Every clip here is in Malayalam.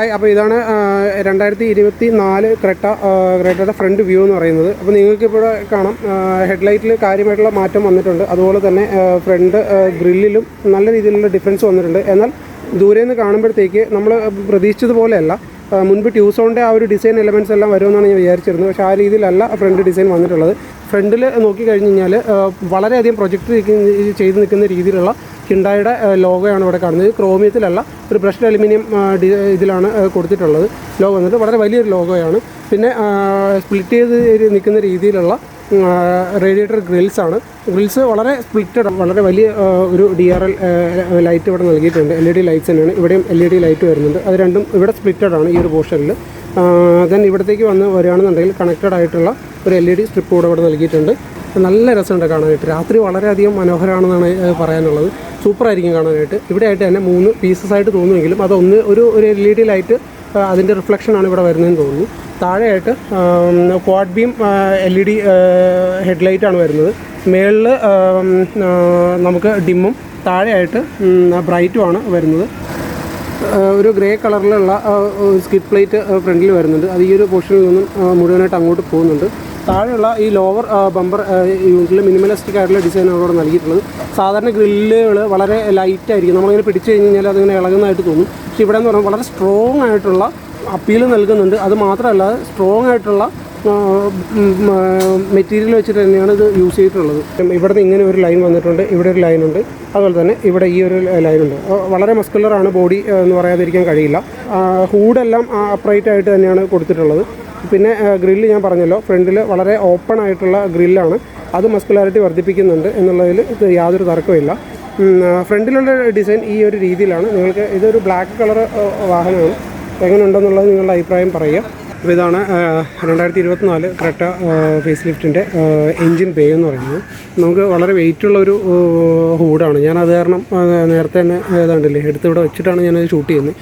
ഹായ് അപ്പോൾ ഇതാണ് രണ്ടായിരത്തി ഇരുപത്തി നാല് ക്രെട്ട ക്രെട്ടയുടെ ഫ്രണ്ട് വ്യൂ എന്ന് പറയുന്നത്. അപ്പോൾ നിങ്ങൾക്ക് ഇവിടെ കാണാം ഹെഡ്ലൈറ്റിൽ കാര്യമായിട്ടുള്ള മാറ്റം വന്നിട്ടുണ്ട്. അതുപോലെ തന്നെ ഫ്രണ്ട് ഗ്രില്ലിലും നല്ല രീതിയിലുള്ള ഡിഫറൻസ് വന്നിട്ടുണ്ട്. എന്നാൽ ദൂരെ നിന്ന് കാണുമ്പോഴത്തേക്ക് നമ്മൾ പ്രതീക്ഷിച്ചതുപോലെയല്ല. മുൻപ് ട്യൂസോണിന്റെ ആ ഒരു ഡിസൈൻ എലമെന്റ്സ് എല്ലാം വരുമെന്നാണ് ഞാൻ വിചാരിച്ചിരുന്നത്. പക്ഷേ ആ രീതിയിലല്ല ഫ്രണ്ട് ഡിസൈൻ വന്നിട്ടുള്ളത്. ഫ്രണ്ടിൽ നോക്കി കഴിഞ്ഞ് കഴിഞ്ഞാൽ വളരെയധികം പ്രൊജക്റ്റ് ചെയ്ത് നിൽക്കുന്ന രീതിയിലുള്ള കിണ്ടായുടെ ലോഗോയാണ് ഇവിടെ കാണുന്നത്. ക്രോമിയത്തിലല്ല ഒരു ബ്രഷ്ഡ് അലുമിനിയം ഇതിലാണ് കൊടുത്തിട്ടുള്ളത്. ലോഗോ വന്നിട്ട് വളരെ വലിയൊരു ലോഗോയാണ് പിന്നെ സ്പ്ലിറ്റ് ചെയ്ത് നിൽക്കുന്ന രീതിയിലുള്ള റേഡിയേറ്റർ ആണ്. ഗ്രിൽസ് വളരെ സ്പ്ലിറ്റഡ് വളരെ വലിയ ഒരു ഡി ആർ എൽ ലൈറ്റ് ഇവിടെ നൽകിയിട്ടുണ്ട്. എൽ ഇ ഡി ലൈറ്റ്സ് തന്നെയാണ്. ഇവിടെയും എൽ ഇ ഡി ലൈറ്റ് വരുന്നുണ്ട്. അത് രണ്ടും ഇവിടെ സ്പ്ലിറ്റഡ് ആണ് ഈ ഒരു പോർഷനിൽ ദെൻ ഇവിടത്തേക്ക് വന്ന് വരികയാണെന്നുണ്ടെങ്കിൽ കണക്റ്റഡ് ആയിട്ടുള്ള ഒരു എൽ ഇ ഡി സ്ട്രിപ്പ് കൂടെ ഇവിടെ നൽകിയിട്ടുണ്ട്. നല്ല രസമുണ്ട് കാണാനായിട്ട്. രാത്രി വളരെയധികം മനോഹരമാണെന്നാണ് പറയാനുള്ളത്. സൂപ്പറായിരിക്കും കാണാനായിട്ട്. ഇവിടെ ആയിട്ട് തന്നെ മൂന്ന് പീസസ് ആയിട്ട് തോന്നുമെങ്കിലും അതൊന്ന് ഒരു ഒരു എൽ ഇ ഡി ലൈറ്റ് അതിന്റെ റിഫ്ലക്ഷനാണ് ഇവിടെ വരുന്നതെന്ന് തോന്നുന്നു. താഴെയായിട്ട് quad beam L E D ഹെഡ്ലൈറ്റാണ് വരുന്നത്. മേളിൽ നമുക്ക് ഡിമ്മും താഴെയായിട്ട് ബ്രൈറ്റുമാണ് വരുന്നത്. ഒരു ഗ്രേ കളറിലുള്ള സ്കിഡ് പ്ലേറ്റ് ഫ്രണ്ടിൽ വരുന്നുണ്ട്. അത് ഈ ഒരു പോർഷനിൽ നിന്നും മുഴുവനായിട്ട് അങ്ങോട്ട് പോകുന്നുണ്ട്. താഴെയുള്ള ഈ ലോവർ ബമ്പർ യൂണിറ്റിൽ മിനിമലിസ്റ്റിക് ആയിട്ടുള്ള ഡിസൈനാണ് അവിടെ നൽകിയിട്ടുള്ളത്. സാധാരണ ഗ്രില്ലുകൾ വളരെ ലൈറ്റായിരിക്കും നമ്മളിങ്ങനെ പിടിച്ചു കഴിഞ്ഞ് കഴിഞ്ഞാൽ അതിങ്ങനെ ഇളകുന്നതായിട്ട് തോന്നും. പക്ഷേ ഇവിടെ എന്ന് പറഞ്ഞാൽ വളരെ സ്ട്രോങ് ആയിട്ടുള്ള അപ്പീൽ നൽകുന്നുണ്ട്. അത് മാത്രമല്ല സ്ട്രോങ് ആയിട്ടുള്ള മെറ്റീരിയൽ വെച്ചിട്ട് തന്നെയാണ് ഇത് യൂസ് ചെയ്തിട്ടുള്ളത്. ഇവിടുന്ന് ഇങ്ങനെ ഒരു ലൈൻ വന്നിട്ടുണ്ട് ഇവിടെ ഒരു ലൈൻ ഉണ്ട്. അതുപോലെ തന്നെ ഇവിടെ ഈ ഒരു ലൈൻ ഉണ്ട്. വളരെ മസ്കുലറാണ് ബോഡി എന്ന് പറയാതിരിക്കാൻ കഴിയില്ല. ഹൂഡെല്ലാം അപ്രൈറ്റ് ആയിട്ട് തന്നെയാണ് കൊടുത്തിട്ടുള്ളത്. പിന്നെ ഗ്രില്ല് ഞാൻ പറഞ്ഞല്ലോ ഫ്രണ്ടിൽ വളരെ ഓപ്പൺ ആയിട്ടുള്ള ഗ്രില്ലാണ് അത് മസ്കുലാരിറ്റി വർദ്ധിപ്പിക്കുന്നുണ്ട് എന്നുള്ളതിൽ യാതൊരു തർക്കമില്ല ഫ്രണ്ടിലുള്ള ഡിസൈൻ ഈ ഒരു രീതിയിലാണ്. നിങ്ങൾക്ക് ഇതൊരു ബ്ലാക്ക് കളർ വാഹനമാണ്. എങ്ങനെ ഉണ്ടെന്നുള്ളത് നിങ്ങളുടെ അഭിപ്രായം പറയുക. അപ്പോൾ ഇതാണ് രണ്ടായിരത്തി ഇരുപത്തിനാല് ക്രെട്ട ഫേസ് ലിഫ്റ്റിന്റെ എൻജിൻ പേ എന്ന് പറയുന്നത്. നമുക്ക് വളരെ വെയിറ്റുള്ള ഒരു ഹൂഡാണ്. ഞാൻ അത് കാരണം നേരത്തെ തന്നെ ഏതാണ്ടില്ലേ എടുത്ത് ഇവിടെ വെച്ചിട്ടാണ് ഞാനത് ഷൂട്ട് ചെയ്യുന്നത്.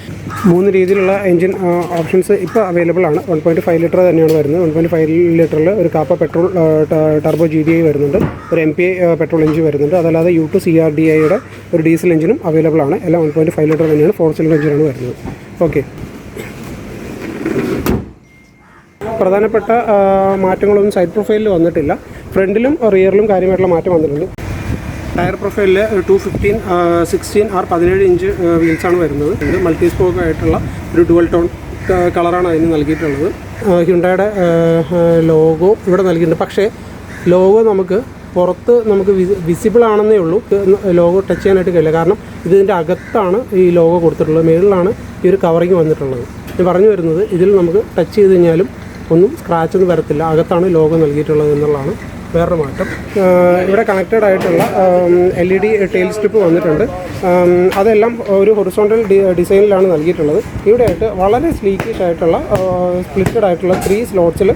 മൂന്ന് രീതിയിലുള്ള എൻജിൻ ഓപ്ഷൻസ് ഇപ്പോൾ അവൈലബിൾ ആണ്. വൺ പോയിന്റ് ഫൈവ് ലിറ്റർ തന്നെയാണ് വരുന്നത്. വൺ പോയിന്റ് ഫൈവ് ലിറ്ററിൽ ഒരു kappa petrol turbo G D I വരുന്നുണ്ട്. ഒരു എം പി പെട്രോൾ എഞ്ചിൻ വരുന്നുണ്ട്. അതല്ലാതെ U two C R D ഐയുടെ ഒരു ഡീസൽ എഞ്ചിനും അവൈലബിൾ ആണ്. എല്ലാം വൺ പോയിന്റ് ഫൈവ് ലിറ്റർ തന്നെയാണ് ഫോർ സിലിണ്ടർ എഞ്ചിനാണ് വരുന്നത്. ഓക്കെ. പ്രധാനപ്പെട്ട മാറ്റങ്ങളൊന്നും സൈഡ് പ്രൊഫൈലിൽ വന്നിട്ടില്ല. ഫ്രണ്ടിലും റിയറിലും കാര്യമായിട്ടുള്ള മാറ്റം വന്നിട്ടുണ്ട്. ടയർ പ്രൊഫൈലിൽ ടു ഫിഫ്റ്റീൻ സിക്സ്റ്റീൻ ആർ പതിനേഴ് ഇഞ്ച് വീൽസാണ് വരുന്നത്. ഇത് മൾട്ടി സ്പോക്ക് ആയിട്ടുള്ള ഒരു ഡുവൽ ടോൺ കളറാണ് അതിന് നൽകിയിട്ടുള്ളത്. ഹ്യുണ്ടായുടെ ലോഗോ ഇവിടെ നൽകിയിട്ടുണ്ട്. പക്ഷേ ലോഗോ നമുക്ക് പുറത്ത് നമുക്ക് വിസിബിൾ ആണെന്നേ ഉള്ളൂ. ലോഗോ ടച്ച് ചെയ്യാനായിട്ട് കഴിയില്ല. കാരണം ഇതിന്റെ അകത്താണ് ഈ ലോഗോ കൊടുത്തിട്ടുള്ളത്. മേളിലാണ് ഈ ഒരു കവറിങ് വന്നിട്ടുള്ളത്. ഞാൻ പറഞ്ഞു വരുന്നത് ഇതിൽ നമുക്ക് ടച്ച് ചെയ്ത് കഴിഞ്ഞാലും ഒന്നും സ്ക്രാച്ച് ഒന്നും വരത്തില്ല. അകത്താണ് ലോഗോ നൽകിയിട്ടുള്ളത് എന്നുള്ളതാണ് വേറൊരു മാറ്റം. ഇവിടെ കണക്റ്റഡ് ആയിട്ടുള്ള L E D tail strip വന്നിട്ടുണ്ട്. അതെല്ലാം ഒരു ഹൊറിസോണ്ടൽ ഡിസൈനിലാണ് നൽകിയിട്ടുള്ളത്. ഇവിടെയായിട്ട് വളരെ സ്ലീക്കിഷ് ആയിട്ടുള്ള സ്പ്ലിറ്റഡ് ആയിട്ടുള്ള ത്രീ സ്ലോട്ട്സിൽ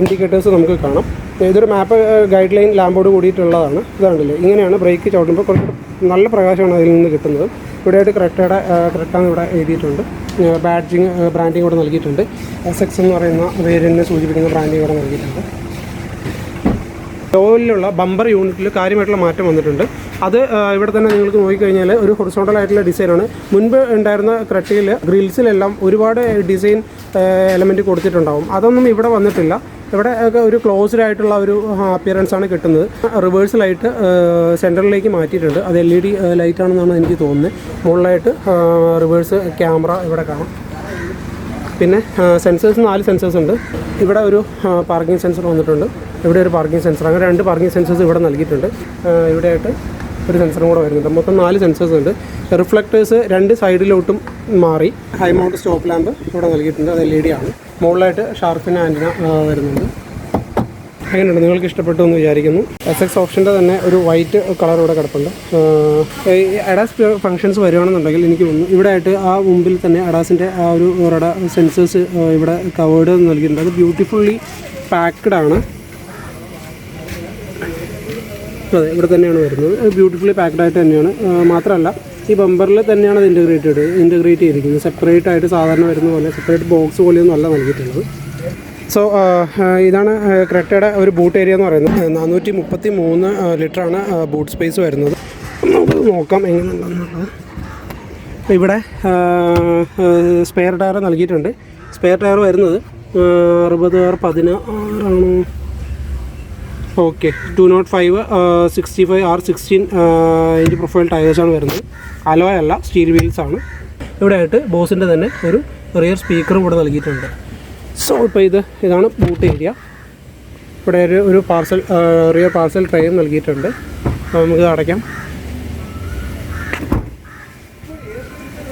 ഇൻഡിക്കേറ്റേഴ്സ് നമുക്ക് കാണാം. ഇതൊരു മാപ്പ് ഗൈഡ് ലൈൻ ലാമ്പോട് കൂടിയിട്ടുള്ളതാണ്. ഇതാണല്ലേ? ഇങ്ങനെയാണ് ബ്രേക്ക് ചവിട്ടുമ്പോൾ കുറച്ച് നല്ല പ്രകാശമാണ് അതിൽ നിന്ന് കിട്ടുന്നത്. ഇവിടെയായിട്ട് ക്രെട്ടയുടെ ക്രെട്ടാന്ന് ഇവിടെ എഴുതിയിട്ടുണ്ട്. ബാഡ്ജിങ് ബ്രാൻഡിങ് ഇവിടെ നൽകിയിട്ടുണ്ട്. എസ് എന്ന് പറയുന്ന വേരിയന്റിനെ സൂചിപ്പിക്കുന്ന ബ്രാൻഡിങ് ഇവിടെ നൽകിയിട്ടുണ്ട്. ലോയിലുള്ള ബമ്പർ യൂണിറ്റിൽ കാര്യമായിട്ടുള്ള മാറ്റം വന്നിട്ടുണ്ട്. അത് ഇവിടെ തന്നെ നിങ്ങൾക്ക് നോക്കിക്കഴിഞ്ഞാൽ ഒരു ഹൊറിസോണ്ടൽ ആയിട്ടുള്ള ഡിസൈനാണ് മുൻപ് ഉണ്ടായിരുന്ന ക്രട്ടിയിൽ ഗ്രിൽസിലെല്ലാം ഒരുപാട് ഡിസൈൻ എലമെന്റ് കൊടുത്തിട്ടുണ്ടാകും അതൊന്നും ഇവിടെ വന്നിട്ടില്ല. ഇവിടെ ഒക്കെ ഒരു ക്ലോസ്ഡ് ആയിട്ടുള്ള ഒരു അപ്പിയറൻസ് ആണ് കിട്ടുന്നത്. റിവേഴ്സലായിട്ട് സെന്ററിലേക്ക് മാറ്റിയിട്ടുണ്ട്. അത് എൽ ഇ ഡി ലൈറ്റ് ആണെന്നാണ് എനിക്ക് തോന്നുന്നത്. മുകളിലായിട്ട് റിവേഴ്സ് ക്യാമറ ഇവിടെ കാണാം. പിന്നെ സെൻസേഴ്സ് നാല് സെൻസേഴ്സ് ഉണ്ട്. ഇവിടെ ഒരു പാർക്കിംഗ് സെൻസർ വന്നിട്ടുണ്ട്. ഇവിടെ ഒരു പാർക്കിംഗ് സെൻസർ അങ്ങനെ രണ്ട് പാർക്കിംഗ് സെൻസേഴ്സ് ഇവിടെ നൽകിയിട്ടുണ്ട്. ഇവിടെയായിട്ട് ഒരു സെൻസറും കൂടെ വരുന്നുണ്ട്. മൊത്തം നാല് സെൻസേഴ്സ് ഉണ്ട്. റിഫ്ലക്റ്റേഴ്സ് രണ്ട് സൈഡിലോട്ടും മാറി. ഹൈ മൗണ്ട് സ്റ്റോപ്പ് ലാമ്പ് ഇവിടെ നൽകിയിട്ടുണ്ട്. അത് എൽ ഇ ഡി ആണ് മുകളിലായിട്ട് ഷാർപ്പിന് ആന്റിന വരുന്നുണ്ട്. അങ്ങനെയുണ്ട് നിങ്ങൾക്ക് ഇഷ്ടപ്പെട്ടു എന്ന് വിചാരിക്കുന്നു. എസ് എക്സ് ഓപ്ഷന്റെ തന്നെ ഒരു വൈറ്റ് കളർ ഇവിടെ കിടപ്പുണ്ട്. അഡാസ് ഫങ്ഷൻസ് വരുവാണെന്നുണ്ടെങ്കിൽ എനിക്ക് തോന്നുന്നു ഇവിടെ ആയിട്ട് ആ മുമ്പിൽ തന്നെ അഡാസിന്റെ ആ ഒരു റഡ സെൻസേഴ്സ് ഇവിടെ കവേർഡ് നൽകിയിട്ടുണ്ട്. അത് ബ്യൂട്ടിഫുള്ളി പാക്ക്ഡ് ആണ്. അതെ ഇവിടെ തന്നെയാണ് വരുന്നത്. ബ്യൂട്ടിഫുള്ളി പാക്ക്ഡ് ആയിട്ട് തന്നെയാണ്. മാത്രമല്ല ഈ ബമ്പറിൽ തന്നെയാണ് അത് ഇന്റഗ്രേറ്റഡ് ഇന്റഗ്രേറ്റ് ചെയ്തിരിക്കുന്നത്. സെപ്പറേറ്റ് ആയിട്ട് സാധാരണ വരുന്ന പോലെ സെപ്പറേറ്റ് ബോക്സ് പോലെയൊന്നും അല്ല നൽകിയിട്ടുള്ളത്. സോ ഇതാണ് ക്രെറ്റയുടെ ഒരു ബൂട്ട് ഏരിയ എന്ന് പറയുന്നത്. നാനൂറ്റി മുപ്പത്തി മൂന്ന് ലിറ്ററാണ് ബൂട്ട് സ്പേസ് വരുന്നത്. നമുക്ക് നോക്കാം എങ്ങനെയുണ്ടെന്നുള്ളത്. ഇവിടെ സ്പെയർ ടയർ നൽകിയിട്ടുണ്ട്. സ്പെയർ ടയർ വരുന്നത് അറുപത് ആറ് പതിനാറാണോ? Okay two nought five sixty five R sixteen inch profile ടയേഴ്സാണ് വരുന്നത്. അലോയ അല്ല സ്റ്റീൽ വീൽസ് ആണ്. ഇവിടെ ആയിട്ട് ബോസിന്റെ തന്നെ ഒരു റിയർ സ്പീക്കറും കൂടെ നൽകിയിട്ടുണ്ട്. സോ ഇപ്പോൾ ഇത് ഇതാണ് ബൂട്ട് ഏരിയ ഇവിടെ ഒരു ഒരു പാർസൽ റിയർ പാർസൽ ട്രെയും നൽകിയിട്ടുണ്ട്. അപ്പോൾ നമുക്ക് ഇത് അടയ്ക്കാം.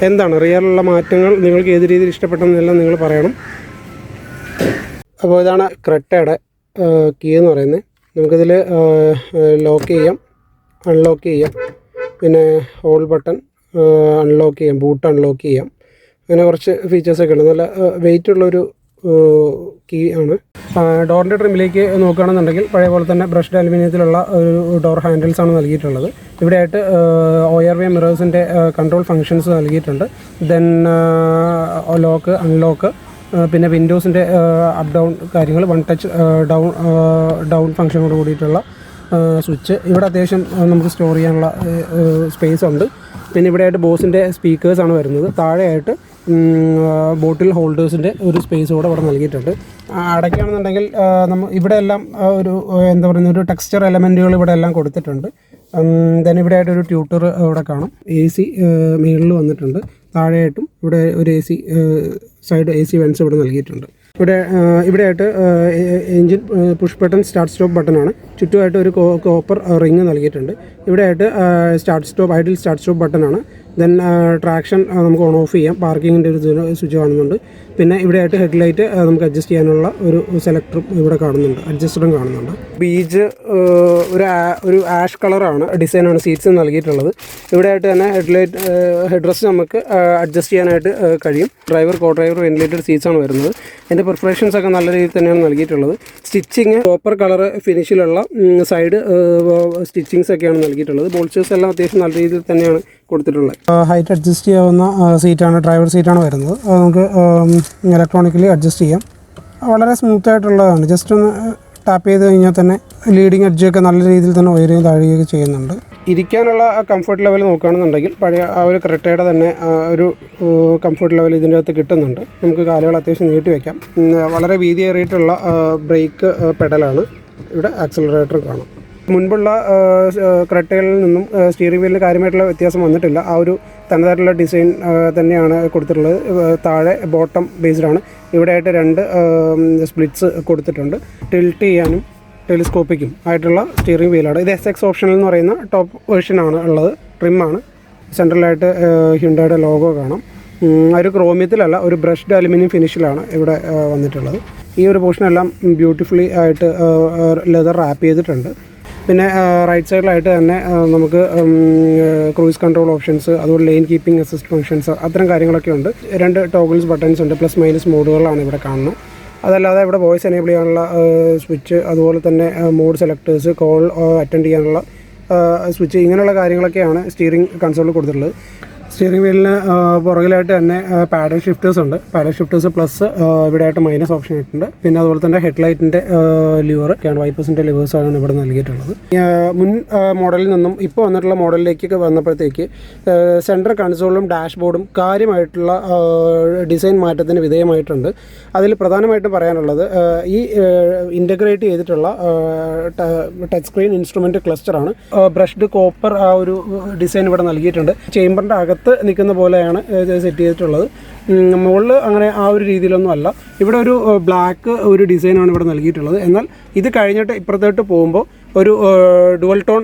എന്താണ് റിയറിലുള്ള മാറ്റങ്ങൾ? നിങ്ങൾക്ക് ഏത് രീതിയിൽ ഇഷ്ടപ്പെട്ടെന്നെല്ലാം നിങ്ങൾ പറയണം. അപ്പോൾ ഇതാണ് ക്രെട്ടയുടെ കീ എന്ന് പറയുന്നത്. നമുക്കിതിൽ ലോക്ക് ചെയ്യാം അൺലോക്ക് ചെയ്യാം. പിന്നെ ഹോൾ ബട്ടൺ അൺലോക്ക് ചെയ്യാം ബൂട്ട് അൺലോക്ക് ചെയ്യാം. അങ്ങനെ കുറച്ച് ഫീച്ചേഴ്സൊക്കെ ഉണ്ട്. നല്ല വെയിറ്റ് ഉള്ളൊരു കീ ആണ്. ഡോറിന്റെ ട്രിമിലേക്ക് നോക്കുകയാണെന്നുണ്ടെങ്കിൽ പഴയ പോലെ തന്നെ ബ്രഷ്ഡ് അലുമിനിയത്തിലുള്ള ഒരു ഡോർ ഹാൻഡിൽസ് ആണ് നൽകിയിട്ടുള്ളത്. ഇവിടെയായിട്ട് ഒ ആർ വി മിറേഴ്സിന്റെ കൺട്രോൾ ഫങ്ഷൻസ് നൽകിയിട്ടുണ്ട്. ദെൻ ലോക്ക് അൺലോക്ക് പിന്നെ വിൻഡോസിന്റെ അപ്പ് ഡൗൺ കാര്യങ്ങൾ വൺ ടച്ച് ഡൗൺ ഡൗൺ ഫങ്ഷനോട് കൂടിയിട്ടുള്ള സ്വിച്ച് ഇവിടെ അത്യാവശ്യം നമുക്ക് സ്റ്റോർ ചെയ്യാനുള്ള സ്പേസ് ഉണ്ട്. പിന്നെ ഇവിടെയായിട്ട് ബോസിന്റെ സ്പീക്കേഴ്സാണ് വരുന്നത്. താഴെയായിട്ട് ബോട്ടിൽ ഹോൾഡേഴ്സിന്റെ ഒരു സ്പേസ് കൂടെ ഇവിടെ നൽകിയിട്ടുണ്ട്. അടയ്ക്കുകയാണെന്നുണ്ടെങ്കിൽ നമ്മൾ ഇവിടെ എല്ലാം ഒരു എന്താ പറയുന്ന ഒരു ടെക്സ്ചർ എലമെന്റുകൾ ഇവിടെ എല്ലാം കൊടുത്തിട്ടുണ്ട് ദെൻ ഇവിടെ ആയിട്ട് ഒരു ട്യൂട്ടർ ഇവിടെ കാണും. എ സി മുകളിൽ വന്നിട്ടുണ്ട്. താഴെയായിട്ടും ഇവിടെ ഒരു A C side A C vents ഇവിടെ നൽകിയിട്ടുണ്ട്. ഇവിടെ ഇവിടെ ഇവിടെയായിട്ട് engine push button start stop ബട്ടണാണ്. ചുറ്റുമായിട്ട് ഒരു കോപ്പർ റിങ് നൽകിയിട്ടുണ്ട്. ഇവിടെയായിട്ട് start stop idle start stop ബട്ടണാണ്. Then traction നമുക്ക് ഓൺ ഓഫ് ചെയ്യാം. പാർക്കിങ്ങിന്റെ ഒരു സ്വിച്ച് കാണുന്നുണ്ട്. പിന്നെ ഇവിടെയായിട്ട് ഹെഡ്ലൈറ്റ് നമുക്ക് അഡ്ജസ്റ്റ് ചെയ്യാനുള്ള ഒരു സെലക്ടറും ഇവിടെ കാണുന്നുണ്ട്. അഡ്ജസ്റ്ററും കാണുന്നുണ്ട്. ബീജ് ഒരു ഒരു ആഷ് കളറാണ്. ഡിസൈനാണ് സീറ്റ്സ് നൽകിയിട്ടുള്ളത്. ഇവിടെയായിട്ട് തന്നെ ഹെഡ് ലൈറ്റ് ഹെഡ് റെസ്റ്റ് നമുക്ക് അഡ്ജസ്റ്റ് ചെയ്യാനായിട്ട് കഴിയും. ഡ്രൈവർ കോ ഡ്രൈവർ വെന്റിലേറ്റഡ് സീറ്റ്സാണ് വരുന്നത്. എന്റെ പ്രിഫറേഷൻസ് ഒക്കെ നല്ല രീതിയിൽ തന്നെയാണ് നൽകിയിട്ടുള്ളത്. സ്റ്റിച്ചിങ് പ്രോപ്പർ കളർ ഫിനിഷിലുള്ള സൈഡ് സ്റ്റിച്ചിങ്സ് ഒക്കെയാണ് നൽകിയിട്ടുള്ളത്. ബോൾച്ചേഴ്സ് എല്ലാം അത്യാവശ്യം നല്ല രീതിയിൽ തന്നെയാണ് കൊടുത്തിട്ടുള്ളത്. ഹൈറ്റ് അഡ്ജസ്റ്റ് ചെയ്യാവുന്ന സീറ്റാണ് ഡ്രൈവർ സീറ്റാണ് വരുന്നത്. നമുക്ക് ഇലക്ട്രോണിക്കലി അഡ്ജസ്റ്റ് ചെയ്യാം. വളരെ സ്മൂത്ത് ആയിട്ടുള്ളതാണ്. ജസ്റ്റ് ഒന്ന് ടാപ്പ് ചെയ്ത് കഴിഞ്ഞാൽ തന്നെ ലീഡിങ് എഡ്ജൊക്കെ നല്ല രീതിയിൽ തന്നെ ഉയരുകയും താഴുകയൊക്കെ ചെയ്യുന്നുണ്ട്. ഇരിക്കാനുള്ള ആ കംഫർട്ട് ലെവൽ നോക്കുകയാണെന്നുണ്ടെങ്കിൽ പഴയ ആ ഒരു ക്രെട്ടയുടെ തന്നെ ഒരു കംഫർട്ട് ലെവൽ ഇതിന്റെ അകത്ത് കിട്ടുന്നുണ്ട്. നമുക്ക് കാലുകൾ അത്യാവശ്യം നീട്ടി വയ്ക്കാം വളരെ വീതിയേറിയിട്ടുള്ള ബ്രേക്ക് പെഡലാണ് ഇവിടെ ആക്സിലറേറ്റർ കാണാം. മുൻപുള്ള ക്രട്ടകളിൽ നിന്നും സ്റ്റിയറിംഗ് വീലിന് കാര്യമായിട്ടുള്ള വ്യത്യാസം വന്നിട്ടില്ല. ആ ഒരു തനതായിട്ടുള്ള ഡിസൈൻ തന്നെയാണ് കൊടുത്തിട്ടുള്ളത്. താഴെ ബോട്ടം ബേസ്ഡാണ് ഇവിടെയായിട്ട് രണ്ട് സ്പ്ലിറ്റ്സ് കൊടുത്തിട്ടുണ്ട്. ടിൽറ്റ് ചെയ്യാനും ടെലിസ്കോപ്പിക്കും ആയിട്ടുള്ള സ്റ്റിയറിംഗ് വീലാണ് ഇത് എസ് എക്സ് ഓപ്ഷനിൽ എന്ന് പറയുന്ന ടോപ്പ് വേർഷനാണ് ഉള്ളത്. ട്രിമ്മാണ് സെൻട്രലായിട്ട് ഹ്യുണ്ടയുടെ ലോഗോ കാണാം. ഒരു ക്രോമിയത്തിലല്ല ഒരു ബ്രഷ്ഡ് അലുമിനിയം ഫിനിഷിലാണ് ഇവിടെ വന്നിട്ടുള്ളത്. ഈ ഒരു പോർഷനെല്ലാം ബ്യൂട്ടിഫുള്ളി ആയിട്ട് ലെതർ റാപ്പ് ചെയ്തിട്ടുണ്ട്. പിന്നെ റൈറ്റ് സൈഡിലായിട്ട് തന്നെ നമുക്ക് ക്രൂയിസ് കൺട്രോൾ ഓപ്ഷൻസ് അതുപോലെ ലെയിൻ കീപ്പിംഗ് അസിസ്റ്റ് ഫങ്ഷൻസ് അത്തരം കാര്യങ്ങളൊക്കെ ഉണ്ട്. രണ്ട് ടോഗിൾസ് ബട്ടൺസ് ഉണ്ട് പ്ലസ് മൈനസ് മോഡുകളാണ് ഇവിടെ കാണുന്നത്. അതല്ലാതെ ഇവിടെ വോയിസ് എനേബിൾ ചെയ്യാനുള്ള സ്വിച്ച് അതുപോലെ തന്നെ മോഡ് സെലക്ടേഴ്സ് കോൾ അറ്റൻഡ് ചെയ്യാനുള്ള സ്വിച്ച് ഇങ്ങനെയുള്ള കാര്യങ്ങളൊക്കെയാണ് സ്റ്റിയറിംഗ് കൺസോളിൽ കൊടുത്തിട്ടുള്ളത്. സ്റ്റിയറിംഗ് വീലിന് പുറകിലായിട്ട് തന്നെ പാഡൽ ഷിഫ്റ്റേഴ്സ് ഉണ്ട്. പാഡൽ ഷിഫ്റ്റേഴ്സ് പ്ലസ് ഇവിടെയായിട്ട് മൈനസ് ഓപ്ഷൻ ആയിട്ടുണ്ട് പിന്നെ അതുപോലെ തന്നെ ഹെഡ്ലൈറ്റിന്റെ ലിവർ വൈപ്പേഴ്സിന്റെ വൈപ്പേഴ്സിന്റെ ലിവേഴ്സാണ് ഇവിടെ നൽകിയിട്ടുള്ളത്. മുൻ മോഡലിൽ നിന്നും ഇപ്പോൾ വന്നിട്ടുള്ള മോഡലിലേക്കൊക്കെ വന്നപ്പോഴത്തേക്ക് സെൻട്രൽ കൺസോളും ഡാഷ്ബോർഡും കാര്യമായിട്ടുള്ള ഡിസൈൻ മാറ്റത്തിന് വിധേയമായിട്ടുണ്ട്. അതിൽ പ്രധാനമായിട്ടും പറയാനുള്ളത് ഈ ഇന്റഗ്രേറ്റ് ചെയ്തിട്ടുള്ള ടച്ച് സ്ക്രീൻ ഇൻസ്ട്രുമെന്റ് ക്ലസ്റ്ററാണ് ബ്രഷ്ഡ് കോപ്പർ ആ ഒരു ഡിസൈൻ ഇവിടെ നൽകിയിട്ടുണ്ട്. ചേമ്പറിന്റെ അകത്ത് നിൽക്കുന്ന പോലെയാണ് സെറ്റ് ചെയ്തിട്ടുള്ളത്. മുകളിൽ അങ്ങനെ ആ ഒരു രീതിയിലൊന്നും അല്ല. ഇവിടെ ഒരു ബ്ലാക്ക് ഒരു ഡിസൈനാണ് ഇവിടെ നൽകിയിട്ടുള്ളത്. എന്നാൽ ഇത് കഴിഞ്ഞിട്ട് ഇപ്പുറത്തോട്ട് പോകുമ്പോൾ ഒരു ഡുവൽ ടോൺ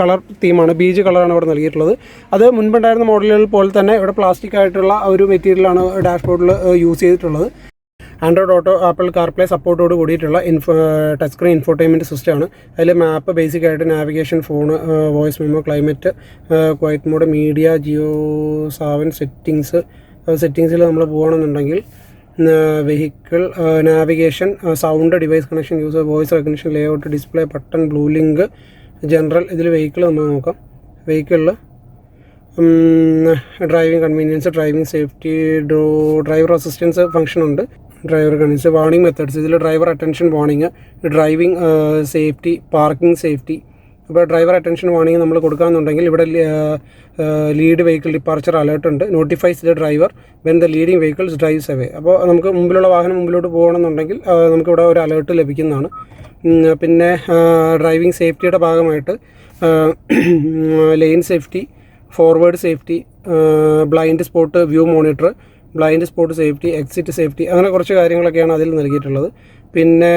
കളർ തീമാണ് ബീജ് കളറാണ് ഇവിടെ നൽകിയിട്ടുള്ളത്. അത് മുൻപുണ്ടായിരുന്ന മോഡലുകൾ പോലെ തന്നെ ഇവിടെ പ്ലാസ്റ്റിക് ആയിട്ടുള്ള ഒരു മെറ്റീരിയലാണ് ഡാഷ്ബോർഡിൽ യൂസ് ചെയ്തിട്ടുള്ളത്. ആൻഡ്രോയിഡ് ഓട്ടോ ആപ്പിൾ കാർപ്ലേ സപ്പോർട്ടോട് കൂടിയിട്ടുള്ള ഇൻഫോ ടച്ച് സ്ക്രീൻ ഇൻഫോർടൈൻമെന്റ് സിസ്റ്റമാണ് അതിൽ മാപ്പ് ബേസിക് ആയിട്ട് navigation phone voice memo climate quiet mode media Jio Saavn settings സെറ്റിങ്സിൽ നമ്മൾ പോകണമെന്നുണ്ടെങ്കിൽ vehicle navigation sound device connection use voice recognition layout display button blue link general ഇതിൽ വെഹിക്കിൾ നമ്മൾ നോക്കാം. വെഹിക്കിളിൽ driving convenience driving safety draw driver assistance function ഉണ്ട്. ഡ്രൈവർ കൺവീനിയൻസ് വാർണിംഗ് മെത്തേഡ്സ് ഇതിൽ driver attention warning driving safety parking safety അപ്പോൾ ഡ്രൈവർ അറ്റൻഷൻ വാണിംഗ് നമ്മൾ കൊടുക്കാമെന്നുണ്ടെങ്കിൽ ഇവിടെ ലീഡ് വെഹിക്കിൾ ഡിപ്പാർച്ചർ അലേർട്ട് ഉണ്ട്. Notifies the driver when the leading vehicles drives away അപ്പോൾ നമുക്ക് മുമ്പിലുള്ള വാഹനം മുമ്പിലോട്ട് പോകണമെന്നുണ്ടെങ്കിൽ ആ, നമുക്കിവിടെ ഒരു അലേർട്ട് ലഭിക്കുന്നതാണ്. പിന്നെ ഡ്രൈവിംഗ് സേഫ്റ്റിയുടെ ഭാഗമായിട്ട് lane safety forward safety blind spot view monitor blind spot safety exit safety അങ്ങനെ കുറച്ച് കാര്യങ്ങളൊക്കെയാണ് അതിൽ നൽകിയിട്ടുള്ളത്. പിന്നെ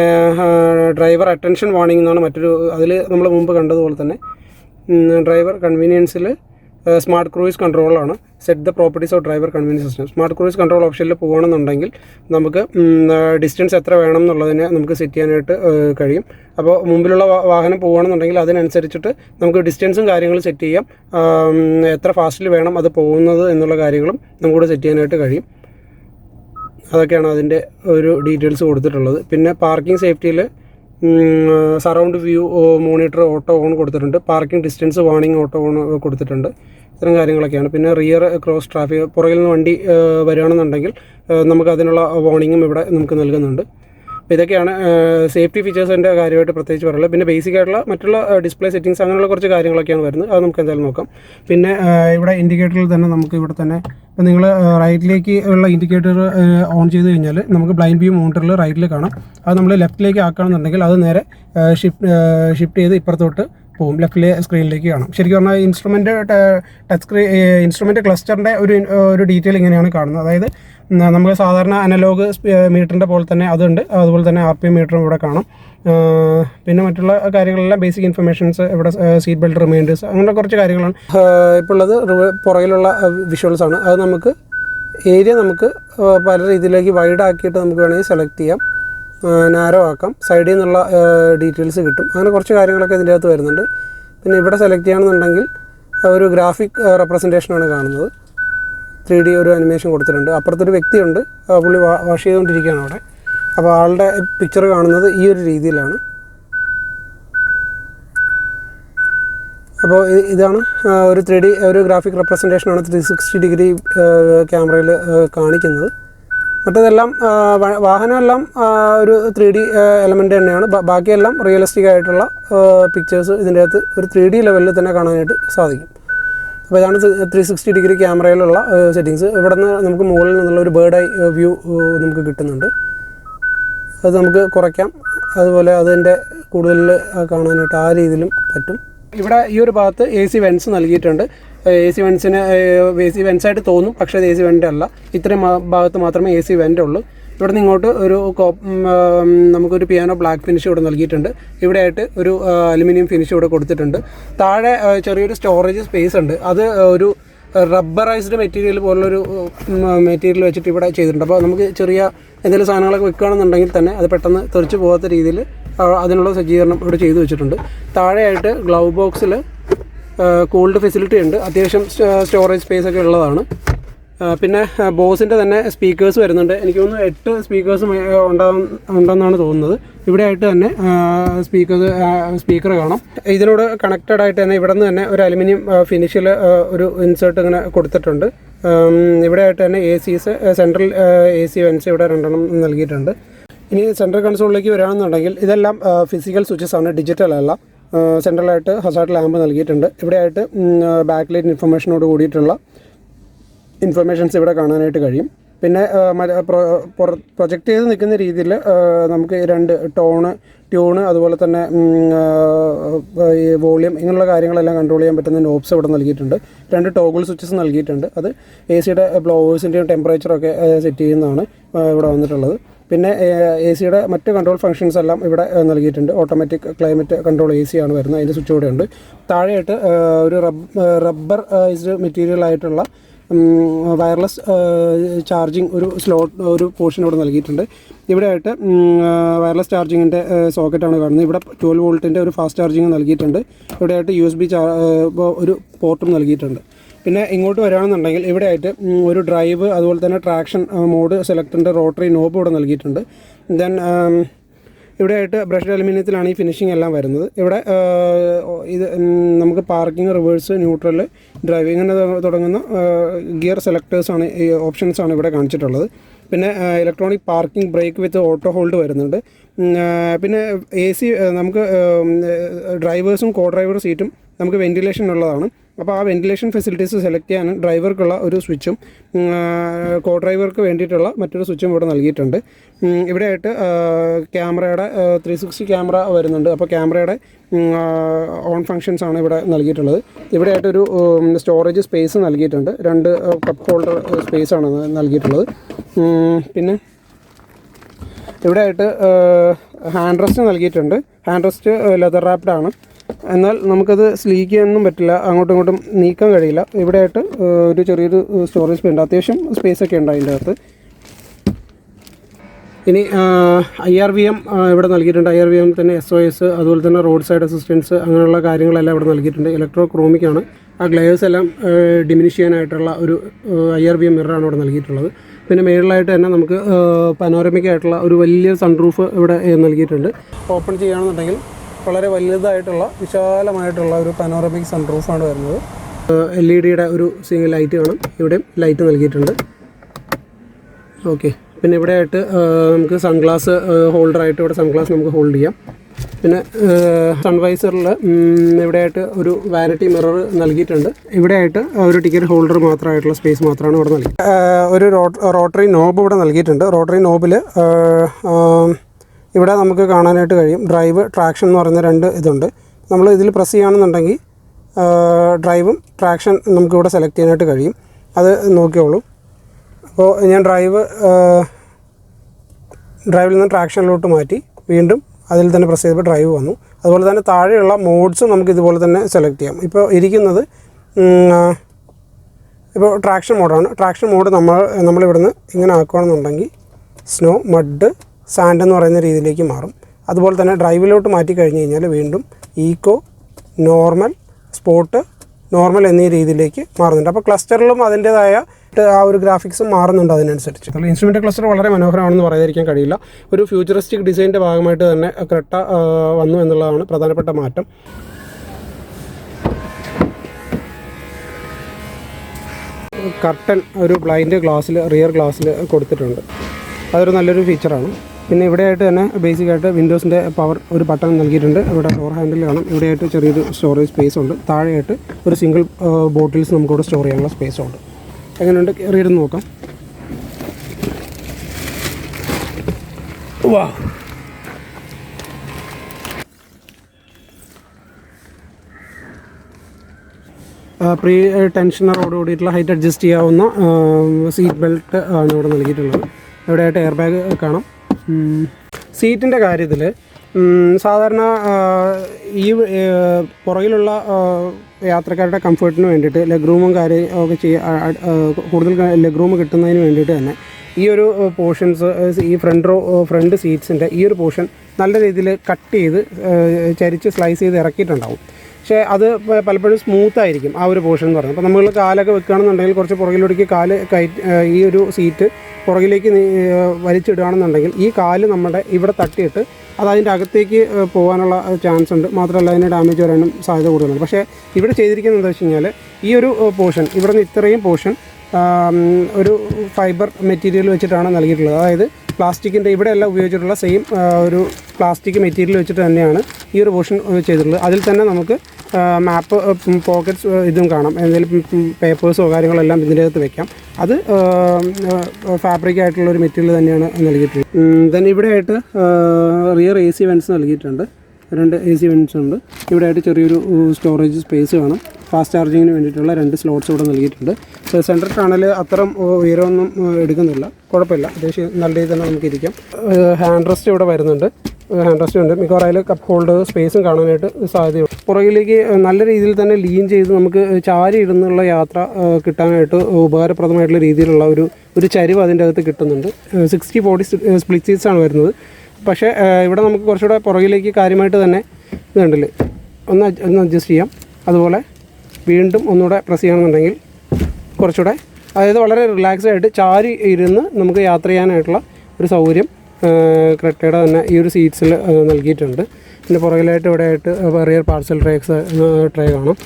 ഡ്രൈവർ അറ്റൻഷൻ വാണിംഗ് എന്നാണ് മറ്റൊരു അതിൽ നമ്മൾ മുമ്പ് കണ്ടതുപോലെ തന്നെ ഡ്രൈവർ കൺവീനിയൻസിൽ smart cruise കൺട്രോളാണ് set the properties of driver convenience system smart cruise control ഓപ്ഷനിൽ പോകണമെന്നുണ്ടെങ്കിൽ നമുക്ക് ഡിസ്റ്റൻസ് എത്ര വേണം എന്നുള്ളതിനെ നമുക്ക് സെറ്റ് ചെയ്യാനായിട്ട് കഴിയും. അപ്പോൾ മുമ്പിലുള്ള വാഹനം പോകുകയാണെന്നുണ്ടെങ്കിൽ അതിനനുസരിച്ചിട്ട് നമുക്ക് ഡിസ്റ്റൻസും കാര്യങ്ങളും സെറ്റ് ചെയ്യാം. എത്ര ഫാസ്റ്റിൽ വേണം അത് പോകുന്നത് എന്നുള്ള കാര്യങ്ങളും നമുക്കിവിടെ സെറ്റ് ചെയ്യാനായിട്ട് കഴിയും. അതൊക്കെയാണ് അതിന്റെ ഒരു ഡീറ്റെയിൽസ് കൊടുത്തിട്ടുള്ളത്. പിന്നെ parking സേഫ്റ്റിയിൽ surround view monitor auto on കൊടുത്തിട്ടുണ്ട്. Parking distance warning auto on കൊടുത്തിട്ടുണ്ട്. ഇത്തരം കാര്യങ്ങളൊക്കെയാണ്. പിന്നെ റിയർ ക്രോസ് ട്രാഫിക് പുറകിൽ നിന്ന് വണ്ടി വരികയാണെന്നുണ്ടെങ്കിൽ നമുക്ക് അതിനുള്ള വാണിങ്ങും ഇവിടെ നമുക്ക് നൽകുന്നുണ്ട്. അപ്പോൾ ഇതൊക്കെയാണ് സേഫ്റ്റി ഫീച്ചേഴ്സിന്റെ കാര്യമായിട്ട് പ്രത്യേകിച്ച് പറയുള്ളത് പിന്നെ ബേസിക് ആയിട്ടുള്ള മറ്റുള്ള ഡിസ്പ്ലേ സെറ്റിങ്സ് അങ്ങനെയുള്ള കുറച്ച് കാര്യങ്ങളൊക്കെയാണ് വരുന്നത്. അത് നമുക്ക് എന്തായാലും നോക്കാം. പിന്നെ ഇവിടെ ഇൻഡിക്കേറ്ററിൽ തന്നെ നമുക്ക് ഇവിടെ തന്നെ ഇപ്പോൾ നിങ്ങൾ റൈറ്റിലേക്ക് ഉള്ള ഇൻഡിക്കേറ്റർ ഓൺ ചെയ്ത് കഴിഞ്ഞാൽ നമുക്ക് ബ്ലൈൻഡ് വ്യൂ മോണിറ്ററിൽ റൈറ്റിൽ കാണാം. അത് നമ്മൾ ലെഫ്റ്റിലേക്ക് ആക്കുകയാണെന്നുണ്ടെങ്കിൽ അത് നേരെ ഷിഫ്റ്റ് ഷിഫ്റ്റ് ചെയ്ത് ഇപ്പുറത്തോട്ട് പോകും ലെഫ്റ്റിലെ സ്ക്രീനിലേക്ക് കാണാം. ശരിക്കും പറഞ്ഞാൽ ഇൻസ്ട്രുമെന്റ് ടച്ച് സ്ക്രീൻ ഇൻസ്ട്രുമെന്റ് ക്ലസ്റ്ററിന്റെ ഒരു ഒരു ഡീറ്റെയിൽ ഇങ്ങനെയാണ് കാണുന്നത്. അതായത് നമ്മൾ സാധാരണ അനലോഗ് മീറ്ററിന്റെ പോലെ തന്നെ അതുണ്ട്. അതുപോലെ തന്നെ ആർ പി മീറ്ററും ഇവിടെ കാണാം. പിന്നെ മറ്റുള്ള കാര്യങ്ങളെല്ലാം ബേസിക് ഇൻഫർമേഷൻസ് ഇവിടെ സീറ്റ് ബെൽറ്റ് റിമൈൻഡേഴ്സ് അങ്ങനെ കുറച്ച് കാര്യങ്ങളാണ്. ഇപ്പോൾ ഉള്ളത് പുറകിലുള്ള വിഷ്വൽസ് ആണ്. അത് നമുക്ക് ഏരിയ നമുക്ക് പല രീതിയിലേക്ക് വൈഡ് ആക്കിയിട്ട് നമുക്ക് വേണമെങ്കിൽ സെലക്ട് ചെയ്യാം. നാരോ ആക്കാം. സൈഡിൽ നിന്നുള്ള ഡീറ്റെയിൽസ് കിട്ടും. അങ്ങനെ കുറച്ച് കാര്യങ്ങളൊക്കെ ഇതിന്റെ അകത്ത് വരുന്നുണ്ട്. പിന്നെ ഇവിടെ സെലക്ട് ചെയ്യണമെന്നുണ്ടെങ്കിൽ ഒരു ഗ്രാഫിക് റെപ്രസെന്റേഷനാണ് കാണുന്നത്. ത്രീ ഡി ഒരു അനിമേഷൻ കൊടുത്തിട്ടുണ്ട്. അപ്പുറത്തൊരു വ്യക്തിയുണ്ട്. പുള്ളി വാഷ് ചെയ്തുകൊണ്ടിരിക്കുകയാണ് അവിടെ. അപ്പോൾ ആളുടെ പിക്ചർ കാണുന്നത് ഈ ഒരു രീതിയിലാണ്. അപ്പോൾ ഇതാണ് ഒരു ത്രീ ഡി ഒരു ഗ്രാഫിക് റെപ്രസെന്റേഷനാണ് ത്രീ സിക്സ്റ്റി ഡിഗ്രി ക്യാമറയിൽ കാണിക്കുന്നത്. മറ്റേതെല്ലാം വാഹനമെല്ലാം ഒരു ത്രീ ഡി എലമെന്റ് തന്നെയാണ്. ബാക്കിയെല്ലാം റിയലിസ്റ്റിക് ആയിട്ടുള്ള പിക്ചേഴ്സ് ഇതിന്റെ അകത്ത് ഒരു ത്രീ ഡി ലെവലിൽ തന്നെ കാണാനായിട്ട് സാധിക്കും. അപ്പോൾ ഇതാണ് ത്രീ സിക്സ്റ്റി ഡിഗ്രി ക്യാമറയിലുള്ള സെറ്റിങ്സ് ഇവിടെ നിന്ന് നമുക്ക് മുകളിൽ നിന്നുള്ള ഒരു ബേർഡ് ഐ വ്യൂ നമുക്ക് കിട്ടുന്നുണ്ട്. അത് നമുക്ക് കുറയ്ക്കാം. അതുപോലെ അതിന്റെ കൂടുതൽ കാണാനായിട്ട് ആ രീതിയിലും പറ്റും. ഇവിടെ ഈ ഒരു ഭാഗത്ത് എ സി വെൻസ് നൽകിയിട്ടുണ്ട്. എ സി വെൻസിന് എ സി വെൻസായിട്ട് തോന്നും പക്ഷേ അത് എ സി വെന്റ് അല്ല. ഇത്രയും ഭാഗത്ത് മാത്രമേ എ സി വെന്റ് ഉള്ളൂ. ഇവിടെ നിന്ന് ഇങ്ങോട്ട് ഒരു നമുക്കൊരു പിയാനോ ബ്ലാക്ക് ഫിനിഷ് ഇവിടെ നൽകിയിട്ടുണ്ട്. ഇവിടെ ആയിട്ട് ഒരു അലുമിനിയം ഫിനിഷ് ഇവിടെ കൊടുത്തിട്ടുണ്ട്. താഴെ ചെറിയൊരു സ്റ്റോറേജ് സ്പേസ് ഉണ്ട്. അത് ഒരു റബ്ബറൈസ്ഡ് മെറ്റീരിയൽ പോലുള്ളൊരു മെറ്റീരിയൽ വെച്ചിട്ട് ഇവിടെ ചെയ്തിട്ടുണ്ട്. അപ്പോൾ നമുക്ക് ചെറിയ എന്തെങ്കിലും സാധനങ്ങളൊക്കെ വെക്കുകയാണെന്നുണ്ടെങ്കിൽ തന്നെ അത് പെട്ടെന്ന് തെറിച്ച് പോകാത്ത രീതിയിൽ അതിനുള്ള സജ്ജീകരണം ഇവിടെ ചെയ്തു വെച്ചിട്ടുണ്ട്. താഴെയായിട്ട് ഗ്ലൗ ബോക്സിൽ കൂൾഡ് ഫെസിലിറ്റി ഉണ്ട്. അത്യാവശ്യം സ്റ്റോറേജ് സ്പേസ് ഒക്കെ ഉള്ളതാണ്. പിന്നെ ബോസിന്റെ തന്നെ സ്പീക്കേഴ്സ് വരുന്നുണ്ട്. എനിക്ക് തോന്നുന്നു എട്ട് സ്പീക്കേഴ്സ് ഉണ്ടാകും ഉണ്ടെന്നാണ് തോന്നുന്നത്. ഇവിടെ ആയിട്ട് തന്നെ സ്പീക്കേഴ്സ് സ്പീക്കർ കാണാം. ഇതിനോട് കണക്റ്റഡ് ആയിട്ട് തന്നെ ഇവിടെ നിന്ന് തന്നെ ഒരു അലുമിനിയം ഫിനിഷിൽ ഒരു ഇൻസേർട്ട് ഇങ്ങനെ കൊടുത്തിട്ടുണ്ട്. ഇവിടെ ആയിട്ട് തന്നെ a central A C vents ഇവിടെ രണ്ടെണ്ണം നൽകിയിട്ടുണ്ട്. ഇനി സെൻട്രൽ കൺസോളിലേക്ക് വരികയാണെന്നുണ്ടെങ്കിൽ ഇതെല്ലാം ഫിസിക്കൽ സ്വിച്ചസ് ആണ് ഡിജിറ്റൽ അല്ല. സെൻട്രലായിട്ട് ഹസാർട്ട് ലാമ്പ് നൽകിയിട്ടുണ്ട്. ഇവിടെയായിട്ട് ബാക്ക് ലൈറ്റ് ഇൻഫർമേഷനോട് കൂടിയിട്ടുള്ള ഇൻഫർമേഷൻസ് ഇവിടെ കാണാനായിട്ട് കഴിയും. പിന്നെ പ്രൊജക്റ്റ് ചെയ്ത് നിൽക്കുന്ന രീതിയിൽ നമുക്ക് രണ്ട് ടോണ് ട്യൂണ് അതുപോലെ തന്നെ ഈ വോളിയം ഇങ്ങനെയുള്ള കാര്യങ്ങളെല്ലാം കൺട്രോൾ ചെയ്യാൻ പറ്റുന്ന നോബ്സ് ഇവിടെ നൽകിയിട്ടുണ്ട്. രണ്ട് ടോഗിൾ സ്വിച്ചസ് നൽകിയിട്ടുണ്ട്. അത് എ സിയുടെ ബ്ലോവേഴ്സിന്റെയും ടെമ്പറേച്ചറൊക്കെ സെറ്റ് ചെയ്യുന്നതാണ് ഇവിടെ വന്നിട്ടുള്ളത്. പിന്നെ എ സിയുടെ മറ്റ് കൺട്രോൾ ഫങ്ഷൻസ് എല്ലാം ഇവിടെ നൽകിയിട്ടുണ്ട്. Automatic climate control A C ആണ് വരുന്നത്. അതിന്റെ സ്വിച്ച് ഇവിടെ ഉണ്ട് താഴെയായിട്ട് ഒരു റബ്ബർ റബ്ബർ മെറ്റീരിയൽ ആയിട്ടുള്ള വയർലെസ് ചാർജിങ് ഒരു സ്ലോട്ട് ഒരു പോർഷൻ ഇവിടെ നൽകിയിട്ടുണ്ട്. ഇവിടെ ആയിട്ട് വയർലെസ് ചാർജിങ്ങിന്റെ സോക്കറ്റാണ് കാണുന്നത്. ഇവിടെ ട്വൽവ് വോൾട്ടിന്റെ ഒരു ഫാസ്റ്റ് ചാർജിങ് നൽകിയിട്ടുണ്ട്. ഇവിടെ ആയിട്ട് യു എസ് ബി ഒരു പോർട്ടും നൽകിയിട്ടുണ്ട്. പിന്നെ ഇങ്ങോട്ട് വരികയാണെന്നുണ്ടെങ്കിൽ ഇവിടെ ആയിട്ട് ഒരു ഡ്രൈവ് അതുപോലെ തന്നെ ട്രാക്ഷൻ മോഡ് സെലക്ടറിന്റെ റോട്ടറി നോബ് ഇവിടെ നൽകിയിട്ടുണ്ട്. ദെൻ ഇവിടെ ആയിട്ട് ബ്രഷ്ഡ് അലുമിനിയത്തിലാണ് ഈ ഫിനിഷിംഗ് എല്ലാം വരുന്നത്. ഇവിടെ ഇത് നമുക്ക് പാർക്കിംഗ് റിവേഴ്സ് ന്യൂട്രൽ ഡ്രൈവിംഗ് ഇങ്ങനെ തുടങ്ങുന്ന ഗിയർ സെലക്ടേഴ്സാണ് ഈ ഓപ്ഷൻസാണ് ഇവിടെ കാണിച്ചിട്ടുള്ളത്. പിന്നെ electronic parking brake with auto hold വരുന്നുണ്ട്. പിന്നെ എ സി നമുക്ക് ഡ്രൈവേഴ്സും കോ ഡ്രൈവർ സീറ്റും നമുക്ക് വെന്റിലേഷൻ ഉള്ളതാണ്. അപ്പോൾ ആ വെന്റിലേഷൻ ഫെസിലിറ്റീസ് സെലക്ട് ചെയ്യാൻ ഡ്രൈവർക്കുള്ള ഒരു സ്വിച്ചും കോ ഡ്രൈവർക്ക് വേണ്ടിയിട്ടുള്ള മറ്റൊരു സ്വിച്ചും ഇവിടെ നൽകിയിട്ടുണ്ട്. ഇവിടെയായിട്ട് ക്യാമറയുടെ ത്രീ സിക്സ്റ്റി ക്യാമറ വരുന്നുണ്ട്. അപ്പോൾ ക്യാമറയുടെ ഓൺ ഫങ്ഷൻസ് ആണ് ഇവിടെ നൽകിയിട്ടുള്ളത്. ഇവിടെയായിട്ടൊരു സ്റ്റോറേജ് സ്പേസ് നൽകിയിട്ടുണ്ട്. രണ്ട് കപ്പ് ഹോൾഡർ സ്പേസ് ആണ് നൽകിയിട്ടുള്ളത്. പിന്നെ ഇവിടെ ആയിട്ട് ഹാൻഡ് റെസ്റ്റ് നൽകിയിട്ടുണ്ട്. ഹാൻഡ് റെസ്റ്റ് ലെതർ റാപ്ഡ് ആണ്. എന്നാൽ നമുക്കത് സ്ലീക്ക് ചെയ്യാനൊന്നും പറ്റില്ല അങ്ങോട്ടും ഇങ്ങോട്ടും നീക്കാൻ കഴിയില്ല. ഇവിടെ ആയിട്ട് ഒരു ചെറിയൊരു സ്റ്റോറേജ് ഉണ്ട്. അത്യാവശ്യം സ്പേസ് ഒക്കെ ഉണ്ട് അതിന്റെ അകത്ത്. ഇനി ഐ ആർ വി എം ഇവിടെ നൽകിയിട്ടുണ്ട്. ഐ ആർ വി എം തന്നെ എസ് ഒ എസ് അതുപോലെ തന്നെ റോഡ് സൈഡ് അസിസ്റ്റൻസ് അങ്ങനെയുള്ള കാര്യങ്ങളെല്ലാം ഇവിടെ നൽകിയിട്ടുണ്ട്. ഇലക്ട്രോ ക്രോമിക്കാണ് ആ ഗ്ലേസ് എല്ലാം ഡിമിനിഷ് ചെയ്യാനായിട്ടുള്ള ഒരു ഐ ആർ വി എം മിററാണ് ഇവിടെ നൽകിയിട്ടുള്ളത്. പിന്നെ മേളിലായിട്ട് തന്നെ നമുക്ക് പനോരമിക് ആയിട്ടുള്ള ഒരു വലിയ സൺറൂഫ് ഇവിടെ നൽകിയിട്ടുണ്ട്. ഓപ്പൺ ചെയ്യുകയാണെന്നുണ്ടെങ്കിൽ വളരെ വലുതായിട്ടുള്ള വിശാലമായിട്ടുള്ള ഒരു പനോറമിക് സൺറൂഫാണ് വരുന്നത്. എൽ ഇ ഡിയുടെ ഒരു സിംഗിൾ ലൈറ്റ് കാണും. ഇവിടെയും ലൈറ്റ് നൽകിയിട്ടുണ്ട്. ഓക്കെ പിന്നെ ഇവിടെ ആയിട്ട് നമുക്ക് സൺഗ്ലാസ് ഹോൾഡറായിട്ട് ഇവിടെ സൺഗ്ലാസ് നമുക്ക് ഹോൾഡ് ചെയ്യാം. പിന്നെ സൺവൈസറിൽ ഇവിടെ ആയിട്ട് ഒരു വാനിറ്റി മിറർ നൽകിയിട്ടുണ്ട്. ഇവിടെ ആയിട്ട് ഒരു ടിക്കറ്റ് ഹോൾഡർ മാത്രമായിട്ടുള്ള സ്പേസ് മാത്രമാണ് ഇവിടെ നൽകിയത്. ഒരു റോട്ടറി നോബ് ഇവിടെ നൽകിയിട്ടുണ്ട്. റോട്ടറി നോബിൽ ഇവിടെ നമുക്ക് കാണാനായിട്ട് കഴിയും. ഡ്രൈവ് ട്രാക്ഷൻ എന്ന് പറയുന്ന രണ്ട് ഇതുണ്ട്. നമ്മൾ ഇതിൽ പ്രസ് ചെയ്യുകയാണെന്നുണ്ടെങ്കിൽ ഡ്രൈവും ട്രാക്ഷൻ നമുക്കിവിടെ സെലക്ട് ചെയ്യാനായിട്ട് കഴിയും. അത് നോക്കിയോളൂ. അപ്പോൾ ഞാൻ ഡ്രൈവ് ഡ്രൈവിൽ നിന്ന് ട്രാക്ഷനിലോട്ട് മാറ്റി വീണ്ടും അതിൽ തന്നെ പ്രസ് ചെയ്തപ്പോൾ ഡ്രൈവ് വന്നു. അതുപോലെ തന്നെ താഴെയുള്ള മോഡ്സ് നമുക്ക് ഇതുപോലെ തന്നെ സെലക്ട് ചെയ്യാം. ഇപ്പോൾ ഇരിക്കുന്നത് ഇപ്പോൾ ട്രാക്ഷൻ മോഡാണ് ട്രാക്ഷൻ മോഡ് നമ്മൾ നമ്മളിവിടുന്ന് ഇങ്ങനെ ആക്കുകയാണെന്നുണ്ടെങ്കിൽ സ്നോ മഡ് സാൻഡ് എന്ന് പറയുന്ന രീതിയിലേക്ക് മാറും. അതുപോലെ തന്നെ ഡ്രൈവിലോട്ട് മാറ്റി കഴിഞ്ഞ് കഴിഞ്ഞാൽ വീണ്ടും ഈക്കോ നോർമൽ സ്പോട്ട് നോർമൽ എന്നീ രീതിയിലേക്ക് മാറുന്നുണ്ട്. അപ്പോൾ ക്ലസ്റ്ററിലും അതിന്റേതായ ആ ഒരു ഗ്രാഫിക്സും മാറുന്നുണ്ട് അതിനനുസരിച്ച്. ഇൻസ്ട്രുമെന്റ് ക്ലസ്റ്റർ വളരെ മനോഹരമാണെന്ന് പറയാതിരിക്കാൻ കഴിയില്ല. ഒരു ഫ്യൂച്ചറിസ്റ്റിക് ഡിസൈന്റെ ഭാഗമായിട്ട് തന്നെ ക്രെട്ട വന്നു എന്നുള്ളതാണ് പ്രധാനപ്പെട്ട മാറ്റം. കർട്ടൻ ഒരു ബ്ലൈൻഡ് ഗ്ലാസ്സിൽ റിയർ ഗ്ലാസ്സിൽ കൊടുത്തിട്ടുണ്ട്. അതൊരു നല്ലൊരു ഫീച്ചറാണ്. പിന്നെ ഇവിടെയായിട്ട് തന്നെ ബേസിക് ആയിട്ട് വിൻഡോസിന്റെ പവർ ഒരു ബട്ടൺ നൽകിയിട്ടുണ്ട്. ഇവിടെ ഡോർ ഹാൻഡിൽ കാണാം. ഇവിടെയായിട്ട് ചെറിയൊരു സ്റ്റോറേജ് സ്പേസ് ഉണ്ട്. താഴെയായിട്ട് ഒരു സിംഗിൾ ബോട്ടിൽസ് നമുക്കിവിടെ സ്റ്റോർ ചെയ്യാനുള്ള സ്പേസ് ഉണ്ട്. എങ്ങനെയുണ്ട്? കയറിയിട്ട് നോക്കാം. വാ. പ്രീ ടെൻഷനറോട് കൂടിയിട്ടുള്ള ഹൈറ്റ് അഡ്ജസ്റ്റ് ചെയ്യാവുന്ന സീറ്റ് ബെൽറ്റ് ആണ് ഇവിടെ നൽകിയിട്ടുള്ളത്. ഇവിടെയായിട്ട് എയർ ബാഗ് കാണാം. സീറ്റിന്റെ കാര്യത്തിൽ സാധാരണ ഈ പുറകിലുള്ള യാത്രക്കാരുടെ കംഫർട്ടിന് വേണ്ടിയിട്ട് ലെഗ് റൂമും കാര്യം ഒക്കെ ചെയ്യുക കൂടുതൽ ലെഗ് റൂം കിട്ടുന്നതിന് വേണ്ടിയിട്ട് തന്നെ ഈ ഒരു പോർഷൻസ് ഈ ഫ്രണ്ട് റോ ഫ്രണ്ട് സീറ്റ്സിന്റെ ഈ ഒരു പോർഷൻ നല്ല രീതിയിൽ കട്ട് ചെയ്ത് ചരിച്ച് സ്ലൈസ് ചെയ്ത് ഇറക്കിയിട്ടുണ്ടാവും. പക്ഷേ അത് പലപ്പോഴും സ്മൂത്ത് ആയിരിക്കും ആ ഒരു പോർഷൻ എന്ന് പറയുന്നത് അപ്പോൾ നമ്മൾ കാലൊക്കെ വെക്കുകയാണെന്നുണ്ടെങ്കിൽ കുറച്ച് പുറകിലൊടുക്കി കാൽ ഈ ഒരു സീറ്റ് പുറകിലേക്ക് വലിച്ചിടുകയാണെന്നുണ്ടെങ്കിൽ ഈ കാൽ നമ്മുടെ ഇവിടെ തട്ടിയിട്ട് അത് അതിന്റെ അകത്തേക്ക് പോകാനുള്ള ചാൻസ് ഉണ്ട്. മാത്രമല്ല അതിന് ഡാമേജ് വരാനും സാധ്യത കൂടുതലാണ്. പക്ഷേ ഇവിടെ ചെയ്തിരിക്കുന്നത് എന്താ വെച്ച് കഴിഞ്ഞാൽ ഈ ഒരു പോർഷൻ ഇവിടെ നിന്ന് ഇത്രയും പോർഷൻ ഒരു ഫൈബർ മെറ്റീരിയൽ വെച്ചിട്ടാണ് നൽകിയിട്ടുള്ളത്. അതായത് പ്ലാസ്റ്റിക്കിന്റെ ഇവിടെയല്ല ഉപയോഗിച്ചിട്ടുള്ള സെയിം ഒരു പ്ലാസ്റ്റിക് മെറ്റീരിയൽ വെച്ചിട്ട് തന്നെയാണ് ഈ ഒരു പോർഷൻ ചെയ്തിട്ടുള്ളത്. അതിൽ തന്നെ നമുക്ക് മാപ്പ് പോക്കറ്റ്സ് ഇതും കാണാം. എന്തെങ്കിലും പേപ്പേഴ്സോ കാര്യങ്ങളോ എല്ലാം ഇതിന്റെ അകത്ത് വെക്കാം. അത് ഫാബ്രിക് ആയിട്ടുള്ള ഒരു മെറ്റീരിയൽ തന്നെയാണ് നൽകിയിട്ടുള്ളത്. ദെൻ ഇവിടെ ആയിട്ട് റിയർ എ സി വെൻസ് നൽകിയിട്ടുണ്ട്. രണ്ട് എ സി വെൻസ് ഉണ്ട്. ഇവിടെ ആയിട്ട് ചെറിയൊരു സ്റ്റോറേജ് സ്പേസ് കാണും. ഫാസ്റ്റ് ചാർജിങ്ങിന് വേണ്ടിയിട്ടുള്ള രണ്ട് സ്ലോട്ട്സ് ഇവിടെ നൽകിയിട്ടുണ്ട്. സെൻട്രൽ ടണൽ അത്രയും ഉയരമൊന്നും എടുക്കുന്നില്ല. കുഴപ്പമില്ല. അത്യാവശ്യം നല്ല രീതിയിൽ തന്നെ നമുക്ക് ഇരിക്കാം ഹാൻഡ് റെസ്റ്റ് ഇവിടെ വരുന്നുണ്ട്. ഹാൻഡ് റെസ്റ്റ് ഉണ്ട്. മിക്കവാറും അതിൽ കപ്പ് ഹോൾഡ് സ്പേസും കാണാനായിട്ട് സാധ്യതയുണ്ട്. പുറകിലേക്ക് നല്ല രീതിയിൽ തന്നെ ലീൻ ചെയ്ത് നമുക്ക് ചാരി ഇരുന്നുള്ള യാത്ര കിട്ടാനായിട്ട് ഉപകാരപ്രദമായിട്ടുള്ള രീതിയിലുള്ള ഒരു ഒരു ചരിവ് അതിന്റെ അകത്ത് കിട്ടുന്നുണ്ട്. സിക്സ്റ്റി ഫോർട്ടി സ്പ്ലിറ്റ് സീറ്റ്സ് ആണ് വരുന്നത്. പക്ഷേ ഇവിടെ നമുക്ക് കുറച്ചുകൂടെ പുറകിലേക്ക് കാര്യമായിട്ട് തന്നെ ഇതുണ്ടല്ലേ ഒന്ന് ഒന്ന് അഡ്ജസ്റ്റ് ചെയ്യാം. അതുപോലെ വീണ്ടും ഒന്നുകൂടെ പ്രസ് ചെയ്യണമെന്നുണ്ടെങ്കിൽ കുറച്ചുകൂടെ അതായത് വളരെ റിലാക്സ് ആയിട്ട് ചാരി ഇരുന്ന് നമുക്ക് യാത്ര ചെയ്യാനായിട്ടുള്ള ഒരു സൗകര്യം ക്രെട്ടയുടെ തന്നെ ഈ ഒരു സീറ്റ്സിൽ നൽകിയിട്ടുണ്ട്. പിന്നെ പുറകിലായിട്ട് ഇവിടെ ആയിട്ട് റിയർ പാർസൽ ട്രേക്സ് ട്രേ കാണാം.